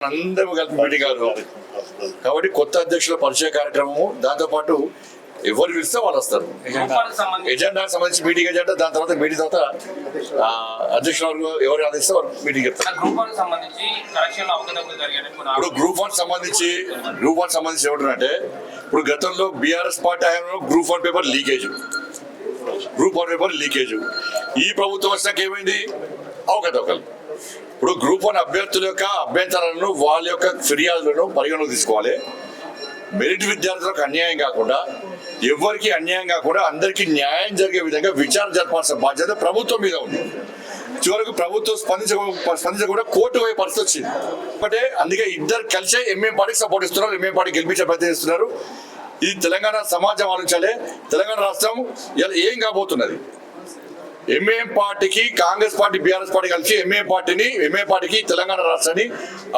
అందరూ కలిపి మీటింగ్ కాదు కాబట్టి. కొత్త అధ్యక్షుల పరిచయ కార్యక్రమము దాంతో పాటు ఎవరు పిలిస్తే వాళ్ళు వస్తారు. ఎజెండాకి సంబంధించి. మీటింగ్ ఎజెండా దాని తర్వాత మీటింగ్ తర్వాత ఆ, అధ్యక్షులు ఎవరు ఆదేశిస్తే వాళ్ళు మీటింగ్ చెప్తారు ఇప్పుడు గ్రూప్ వన్ సంబంధించి గ్రూప్ వన్ సంబంధించి ఏమంటారంటే ఇప్పుడు గతంలో బీఆర్ఎస్ పార్టీ హయాంలో group one paper leakage group one paper leakage ఈ ప్రభుత్వం వచ్చినాక ఏమైంది? అవకతవకలు. ఇప్పుడు గ్రూప్ వన్ అభ్యర్థుల యొక్క అభ్యంతరాలను వాళ్ళ యొక్క ఫిర్యాదులను పరిగణలోకి తీసుకోవాలి. మెరిట్ విద్యార్థులకు అన్యాయం కాకుండా ఎవరికి అన్యాయం కాకుండా అందరికీ న్యాయం జరిగే విధంగా విచారణ జరపాల్సిన బాధ్యత ప్రభుత్వం మీద ఉంది. చివరకు ప్రభుత్వం స్పందించ స్పందించకుండా కోర్టు పోయే పరిస్థితి వచ్చింది. ఒకటే అందుకే ఇద్దరు కలిసే ఎంఏ పార్టీకి సపోర్ట్ ఇస్తున్నారు ఎంఏ పార్టీ గెలిపించే ప్రయత్నం చేస్తున్నారు. ఇది తెలంగాణ సమాజం ఆలోచించాలి. తెలంగాణ రాష్ట్రం ఏం కాబోతున్నది? ఎంఏఎం పార్టీకి కాంగ్రెస్ పార్టీ బీఆర్ఎస్ పార్టీ కలిసి ఎంఏ పార్టీని ఎంఏ పార్టీకి తెలంగాణ రాష్ట్రాన్ని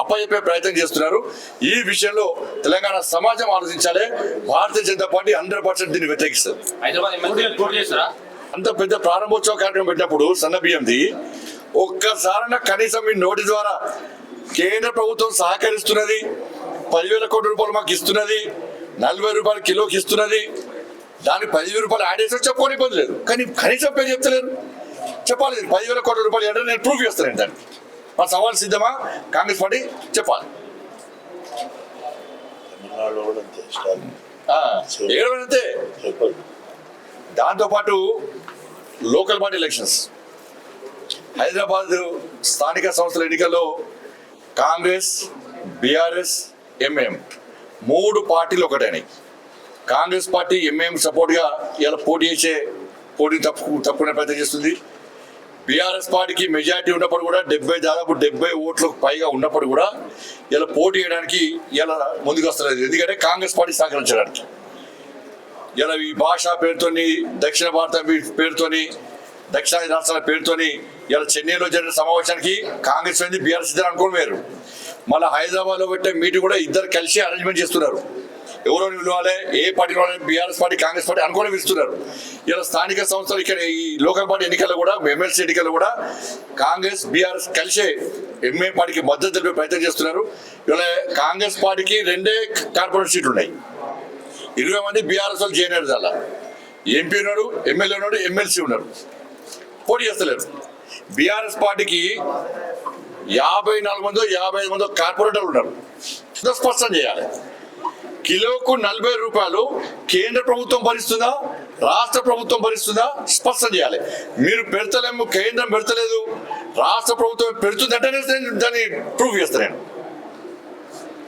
అప్పచెప్పే ప్రయత్నం చేస్తున్నారు. ఈ విషయంలో తెలంగాణ సమాజం ఆలోచించాలి. Bharatiya Janata party hundred percent దీన్ని వ్యతిరేకిస్తుంది. అంత పెద్ద ప్రారంభోత్సవ కార్యక్రమం పెట్టినప్పుడు సన్న బియ్యంది. ఒక్కసారైనా కనీసం మీ నోటి ద్వారా కేంద్ర ప్రభుత్వం సహకరిస్తున్నది. పదివేల కోట్ల రూపాయలు మాకు ఇస్తున్నది. నలభై రూపాయలు కిలోకి ఇస్తున్నది. దానికి పదివేల రూపాయలు యాడ్ చేస్తే చెప్పుకొని ఇబ్బంది లేదు. కానీ కనీసం పేరు చెప్తలేరు. చెప్పాలి పదివేల కోట్ల రూపాయలు అంటే నేను ప్రూఫ్ చేస్తాను దాన్ని మా సవాల్ సిద్ధమా? కాంగ్రెస్ పార్టీ చెప్పాలి. ఏడవనంతే చెప్పండి దాంతోపాటు లోకల్ బాడీ ఎలక్షన్స్ హైదరాబాద్ స్థానిక సంస్థల ఎన్నికల్లో కాంగ్రెస్ బీఆర్ఎస్ ఎంఎం మూడు పార్టీలు ఒకటైనాయి. కాంగ్రెస్ పార్టీ ఎంఏఎం సపోర్ట్గా ఇలా పోటీ చేసే పోటీ తప్పు తప్పుకునే ప్రయత్నం చేస్తుంది. బీఆర్ఎస్ పార్టీకి మెజారిటీ ఉన్నప్పుడు కూడా డెబ్బై దాదాపు డెబ్బై ఓట్లకు పైగా ఉన్నప్పుడు కూడా ఇలా పోటీ చేయడానికి ఇలా ముందుకు వస్తలేదు. ఎందుకంటే కాంగ్రెస్ పార్టీ సహకరించడానికి. ఇలా ఈ భాష పేరుతోని దక్షిణ భారత పేరుతోని దక్షిణాది రాష్ట్రాల పేరుతోని ఇలా చెన్నైలో జరిగిన సమావేశానికి కాంగ్రెస్ ఉంది బీఆర్ఎస్ ఇద్దరు అనుకోని వేరు. మళ్ళీ హైదరాబాద్లో పెట్టే మీటింగ్ కూడా ఇద్దరు కలిసి అరేంజ్మెంట్ చేస్తున్నారు. ఎవరో పిలవాలి ఏ party BRS party Congress party అనుకోని పిలుస్తున్నారు. ఇలా స్థానిక సంస్థలు ఇక్కడ ఈ లోకల్ పార్టీ ఎన్నికల్లో కూడా ఎమ్మెల్సీ ఎన్నికల్లో కూడా కాంగ్రెస్ బీఆర్ఎస్ కలిసే ఎంఏ పార్టీకి మద్దతు తెలిపే ప్రయత్నం చేస్తున్నారు. ఇలా కాంగ్రెస్ పార్టీకి రెండే కార్పొరేట్ సీట్లు ఉన్నాయి. ఇరవై మంది బీఆర్ఎస్ వాళ్ళు చేయలేరు అలా ఎంపీ ఉన్నాడు ఎమ్మెల్యే ఉన్నాడు ఎమ్మెల్సీ ఉన్నారు. పోటీ చేస్తలేరు. బీఆర్ఎస్ పార్టీకి యాభై నాలుగు మందో యాభై ఐదు మందో కార్పొరేటర్లు ఉన్నారు. స్పష్టం చేయాలి. కిలోకు నలభై రూపాయలు కేంద్ర ప్రభుత్వం భరిస్తుందా? రాష్ట్ర ప్రభుత్వం భరిస్తుందా? స్పష్టం చేయాలి. మీరు పెడతలేము కేంద్రం పెడతలేదు. రాష్ట్ర ప్రభుత్వం పెడుతుందంటే నేను దాన్ని ప్రూవ్ చేస్తాను నేను.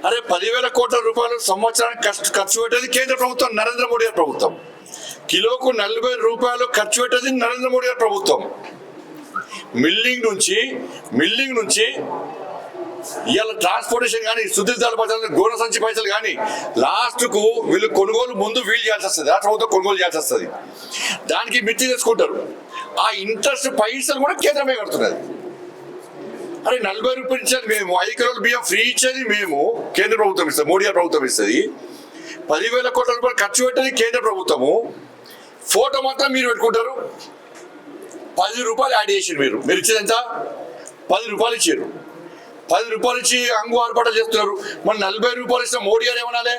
అరే పదివేల కోట్ల రూపాయలు సంవత్సరానికి ఖర్చు ఖర్చు పెట్టేది కేంద్ర ప్రభుత్వం నరేంద్ర మోడీ గారి ప్రభుత్వం. కిలోకు నలభై రూపాయలు ఖర్చు పెట్టేది నరేంద్ర మోడీ గారి ప్రభుత్వం. మిల్లింగ్ నుంచి మిల్లింగ్ నుంచి ఇవాళ ట్రాన్స్పోర్టేషన్ కానీ శుద్ధిదాల పైసలు గోడ సంచి పైసలు కానీ లాస్ట్కు వీళ్ళు కొనుగోలు ముందు వీలు చేయాల్సి వస్తుంది. రాష్ట్ర ప్రభుత్వం కొనుగోలు చేయాల్సి వస్తుంది. దానికి మిర్చి చేసుకుంటారు ఆ ఇంట్రెస్ట్ పైసలు కూడా కేంద్రమే కడుతున్నది. అరే నలభై రూపాయలు ఇచ్చేది మేము. ఐదు కిలోల బియ్యం ఫ్రీ ఇచ్చేది మేము. కేంద్ర ప్రభుత్వం ఇస్తుంది. మోడీ ప్రభుత్వం ఇస్తుంది. పదివేల కోట్ల రూపాయలు ఖర్చు పెట్టేది కేంద్ర ప్రభుత్వము. ఫోటో మాత్రం మీరు పెట్టుకుంటారు. పది రూపాయలు యాడ్ చేసారు మీరు. మీరు ఇచ్చేది ఎంత? పది రూపాయలు ఇచ్చారు. పది రూపాయలు ఇచ్చి అంగు ఆర్పాటు చేస్తున్నారు. మన నలభై రూపాయలు ఇచ్చిన మోడీ గారు ఏమనాలి?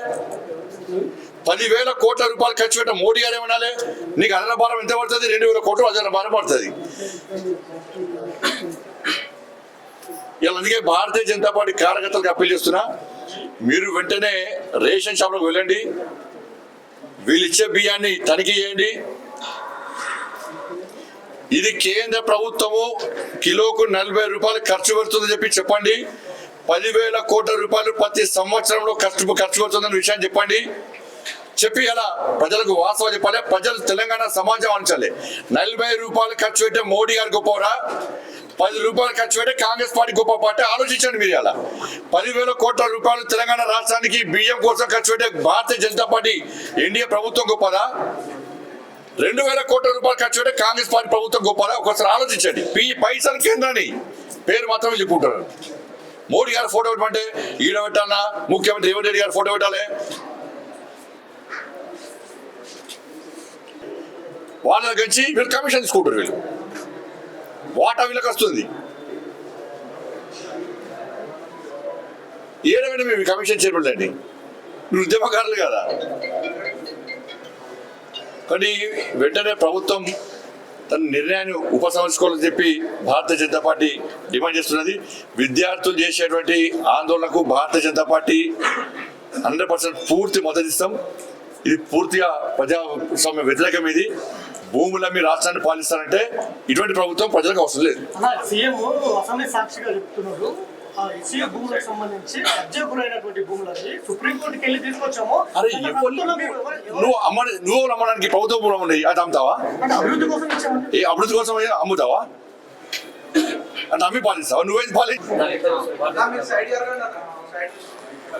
పదివేల కోట్ల రూపాయలు ఖర్చు పెట్టిన మోడీ గారు ఏమనాలి? నీకు అదన భారం ఎంత పడుతుంది? రెండు వేల కోట్లు అదన భారం పడుతుంది. ఇలా అందుకే భారతీయ జనతా పార్టీ కార్యకర్తలకు అప్పీల్ చేస్తున్నా మీరు వెంటనే రేషన్ షాప్లకు వెళ్ళండి. వీళ్ళు ఇచ్చే బియ్యాన్ని తనిఖీ చేయండి. ఇది కేంద్ర ప్రభుత్వము కిలోకు నలభై రూపాయలు ఖర్చు పెడుతుందని చెప్పి చెప్పండి. పదివేల కోట్ల రూపాయలు ప్రతి సంవత్సరంలో ఖర్చు ఖర్చు పెడుతుందన్న విషయాన్ని చెప్పండి. చెప్పి అలా ప్రజలకు వాస్తవం చెప్పాలి. ప్రజలు తెలంగాణ సమాజం అంచాలి నలభై రూపాయలు ఖర్చు పెట్టే మోడీ గారు గొప్పవరా? పది రూపాయలు ఖర్చు పెట్టే కాంగ్రెస్ పార్టీ గొప్ప పార్టీ ఆలోచించండి మీరు అలా పదివేల కోట్ల రూపాయలు తెలంగాణ రాష్ట్రానికి బియ్యం కోసం ఖర్చు పెట్టే భారతీయ జనతా పార్టీ ఎన్డీఏ ప్రభుత్వం గొప్పదా? రెండు వేల కోట్ల రూపాయలు ఖర్చు పెట్టే కాంగ్రెస్ పార్టీ ప్రభుత్వం గొప్పలా ఒకసారి ఆలోచించండి. ఈ పైసలు కేంద్రాన్ని పేరు మాత్రమే చెప్పుకుంటారు. మోడీ గారు ఫోటో పెట్టమంటే ఈడ పెట్టాలన్నా ముఖ్యమంత్రి రేవంత్ రెడ్డి గారు ఫోటో పెట్టాలి? వాళ్ళ దగ్గర నుంచి వీళ్ళు కమిషన్ తీసుకుంటారు వీళ్ళు. వాటా వీళ్ళకి వస్తుంది. ఏడవైనా మేము కమిషన్ చేయబడలేండి అండి మీరు ఉద్యమకారులు కదా. కానీ వెంటనే ప్రభుత్వం తన నిర్ణయాన్ని ఉపసంహరించుకోవాలని చెప్పి భారతీయ జనతా పార్టీ డిమాండ్ చేస్తున్నది. విద్యార్థులు చేసేటువంటి ఆందోళనకు Bharatiya Janata party hundred percent పూర్తి మద్దతిస్తాం ఇది పూర్తిగా ప్రజాస్వామ్య వ్యతిరేకం ఇది. భూములమ్మి రాష్ట్రాన్ని పాలిస్తారంటే ఇటువంటి ప్రభుత్వం ప్రజలకు అవసరం లేదు. భూములకు సంబంధించి భూములని సుప్రీంకోర్టుకి వెళ్ళి తీసుకొచ్చాము. అరే నువ్వు అమ్మ నువ్వు అమ్మడానికి ప్రభుత్వం భూములు ఉన్నాయి అది అమ్ముతావా? అభివృద్ధి కోసం ఏ అభివృద్ధి కోసం అమ్ముతావా? అంటే అమ్మి పాలిస్తావా? నువ్వేది పాలి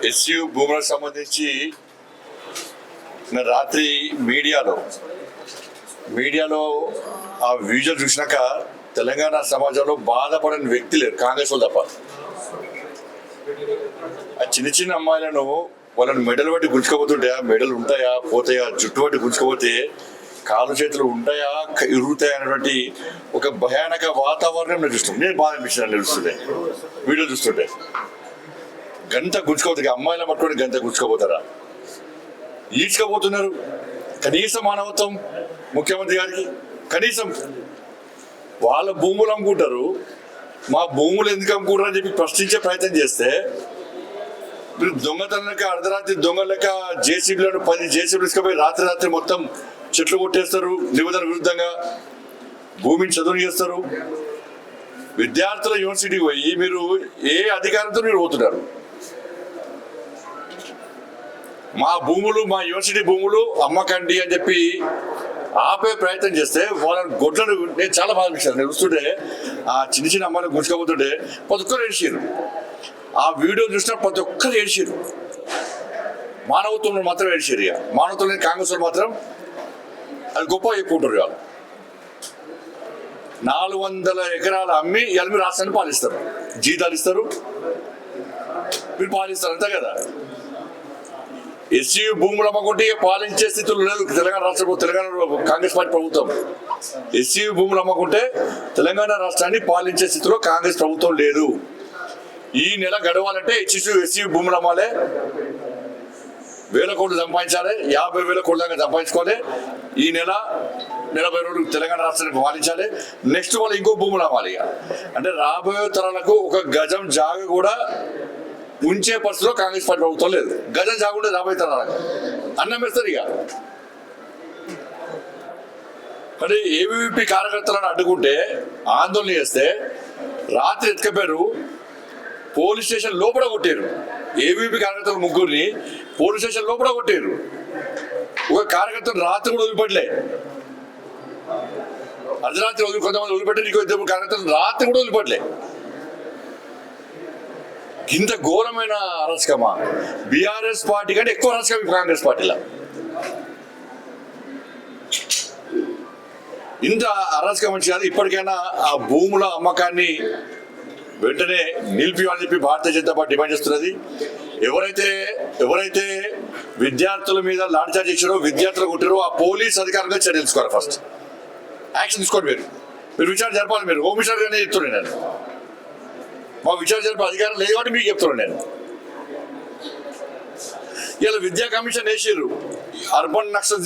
ఎస్యు భూములకు సంబంధించి రాత్రి మీడియాలో మీడియాలో ఆ విజువల్ చూసినాక తెలంగాణ సమాజంలో బాధపడని వ్యక్తి లేరు కాంగ్రెస్ వాళ్ళు తప్ప. ఆ చిన్న చిన్న అమ్మాయిలను వాళ్ళని మెడలు బట్టి గుంజుకోపోతుంటే మెడలు ఉంటాయా? పోతాయా? జుట్టు బట్టి గుంజుకోపోతే కాలు చేతులు ఉంటాయా? ఇరుగుతాయా అనేటువంటి ఒక భయానక వాతావరణం నేను చూస్తాను నేను బాధ అనిపించిన చూస్తుంటే. వీడియో చూస్తుంటే. గంట గుంజుకోపోతే అమ్మాయిల పట్టుకొని గంట గుంజుకోపోతారా ఈడ్చుకోపోతున్నారు కనీసం మానవత్వం ముఖ్యమంత్రి గారికి కనీసం వాళ్ళ భూములు అమ్ముకుంటారు. మా భూములు ఎందుకు అమ్ముకుంటారు అని చెప్పి ప్రశ్నించే ప్రయత్నం చేస్తే మీరు దొంగతనం లెక్క అర్ధరాత్రి దొంగ లెక్క జేసీబీలను పది జేసీబీలు తీసుకుపోయి రాత్రి రాత్రి మొత్తం చెట్లు కొట్టేస్తారు నిబంధన విరుద్ధంగా భూమిని చదువు చేస్తారు. విద్యార్థుల యూనివర్సిటీ పోయి మీరు ఏ అధికారంతో మీరు పోతున్నారు? మా భూములు మా యూనివర్సిటీ భూములు అమ్మకండి అని చెప్పి ఆపే ప్రయత్నం చేస్తే వాళ్ళని గొడ్లను నేను చాలా బాధ నేను చూస్తుంటే ఆ చిన్న చిన్న అమ్మాయిలు గుంజుకోబోతుంటే ప్రతి ఒక్కరు ఏడ్చారు ఆ వీడియో చూసిన ప్రతి ఒక్కరు ఏడ్చారు మానవత్వంలో మాత్రం ఏడ్చారు ఇక. మానవత్వం లేని కాంగ్రెస్ వాళ్ళు మాత్రం అది గొప్ప చెప్పుకుంటారు వాళ్ళు నాలుగు వందల ఎకరాలు అమ్మి ఇవాళ మీరు రాష్ట్రాన్ని పాలిస్తారు. జీతాలు ఇస్తారు. మీరు పాలిస్తారు అంతే కదా. ఎస్సీ భూములు అమ్మకుంటే ఇక పాలించే స్థితిలో లేదు. తెలంగాణ రాష్ట్ర తెలంగాణ కాంగ్రెస్ పార్టీ ప్రభుత్వం. ఎస్సీ భూములు అమ్మకుంటే తెలంగాణ రాష్ట్రాన్ని పాలించే స్థితిలో కాంగ్రెస్ ప్రభుత్వం లేదు. ఈ నెల గడవాలంటే హెచ్సి ఎస్సీ భూములు అమ్మాలి వేల కోట్లు సంపాదించాలి. యాభై వేల కోట్ల దాకా సంపాదించుకోవాలి. ఈ నెల నలభై రోజులు తెలంగాణ రాష్ట్రాన్ని పాలించాలి. నెక్స్ట్ వాళ్ళు ఇంకో భూములు అమ్మాలి అంటే రాబోయే తరాలకు ఒక గజం జాగ కూడా ఉంచే పరిస్థితిలో కాంగ్రెస్ పార్టీ ప్రభుత్వం లేదు. గజం జాగుంటే రాబోయే అన్నం వేస్తారు ఇక. మరి ఏబీవీపీ కార్యకర్తలను అడ్డుకుంటే ఆందోళన చేస్తే రాత్రి ఎత్తుకపోయారు పోలీస్ స్టేషన్ లోపల కొట్టారు. ఏబీపీ కార్యకర్తలు ముగ్గురిని పోలీస్ స్టేషన్ లోపల కొట్టారు. ఒక కార్యకర్తను రాత్రి కూడా వదిలిపెట్టలే. అర్ధరాత్రి వదిలి కొంతమంది వదిలిపెట్టారు ఇంకో ఇద్దరు కార్యకర్తలు రాత్రి కూడా వదిలిపెట్టలే. ఇంత ఘోరమైన అరస్కమా బీఆర్ఎస్ పార్టీ కంటే ఎక్కువ అరస్కం కాంగ్రెస్ పార్టీలో. ఇంత అరాచకం మంచి కాదు ఇప్పటికైనా ఆ భూముల అమ్మకాన్ని వెంటనే నిలిపివ్వాలని చెప్పి భారతీయ జనతా పార్టీ డిమాండ్ చేస్తున్నది. ఎవరైతే ఎవరైతే విద్యార్థుల మీద లాఠీచార్జ్ చేశారో విద్యార్థులు కొట్టారో ఆ పోలీస్ అధికారులుగా చర్యలు తీసుకోవాలి ఫస్ట్. యాక్షన్ తీసుకోండి మీరు. మీరు విచారణ జరపాలి మీరు. హోమ్ మినిస్టర్ గానే చెప్తున్నాను నేను. మా విచారణ జరిపే అధికారం లేదు కాబట్టి మీకు చెప్తున్నాను నేను. ఇలా విద్యా కమిషన్ వేసారు అర్బన్ నక్సల్